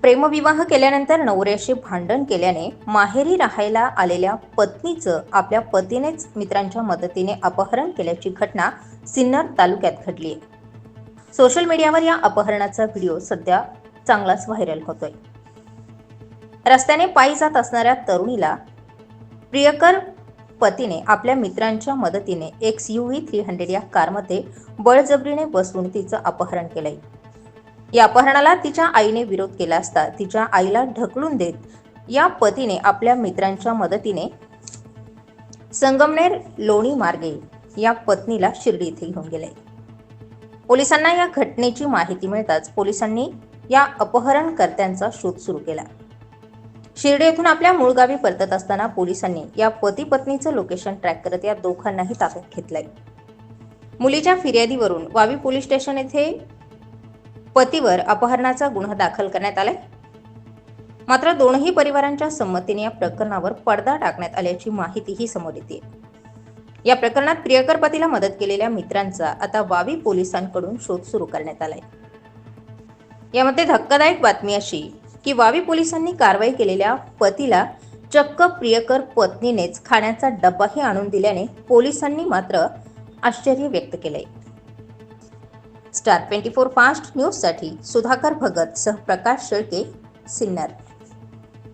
प्रेमविवाह केल्यानंतर नवऱ्याशी भांडण केल्याने माहेरी राहायला आलेल्या पत्नीचं आपल्या पतीनेच मित्रांच्या मदतीने अपहरण केल्याची घटना सिन्नर तालुक्यात घडली आहे. सोशल मीडियावर या अपहरणाचा व्हिडिओ सध्या चांगलाच व्हायरल होतोय. रस्त्याने पायी जात असणाऱ्या तरुणीला प्रियकर पतीने आपल्या मित्रांच्या मदतीने X U V three hundred या कारमध्ये बळजबरीने बसवून तिचं अपहरण केलंय. या अपहरणाला तिच्या आईने विरोध केला असता तिच्या आईला ढकलून देत या पतीने आपल्या मित्रांच्या मदतीने संगमनेर लोणी मार्गे या पत्नीला शिर्डी येथे घेऊन गेले. पोलिसांना या घटनेची माहिती मिळताच पोलिसांनी या अपहरणकर्त्यांचा शोध सुरू केला. शिर्डी येथून आपल्या मूळ गावी परतत असताना पोलिसांनी या पती पत्नीचं लोकेशन ट्रॅक करत या दोघांनाही ताब्यात घेतलंय. मुलीच्या फिर्यादीवरून वावी पोलीस स्टेशन येथे पतीवर अपहरणाचा गुन्हा दाखल करण्यात आलाय. मात्र दोनही परिवारांच्या संमतीने या प्रकरणावर पडदा टाकण्यात आल्याची माहितीही समोर येते. या प्रकरणात प्रियकर पतीला मदत केलेल्या मित्रांचा आता वावी पोलिसांकडून शोध सुरू करण्यात आलाय. यामध्ये धक्कादायक बातमी अशी की वावी पोलिसांनी कारवाई केलेल्या पतीला चक्क प्रियकर पत्नीनेच खाण्याचा डब्बाही आणून दिल्याने पोलिसांनी मात्र आश्चर्य व्यक्त केलंय. स्टार ट्वेंटी फोर फास्ट न्यूजसाठी सुधाकर भगत सह प्रकाश शेळके सिन्नर.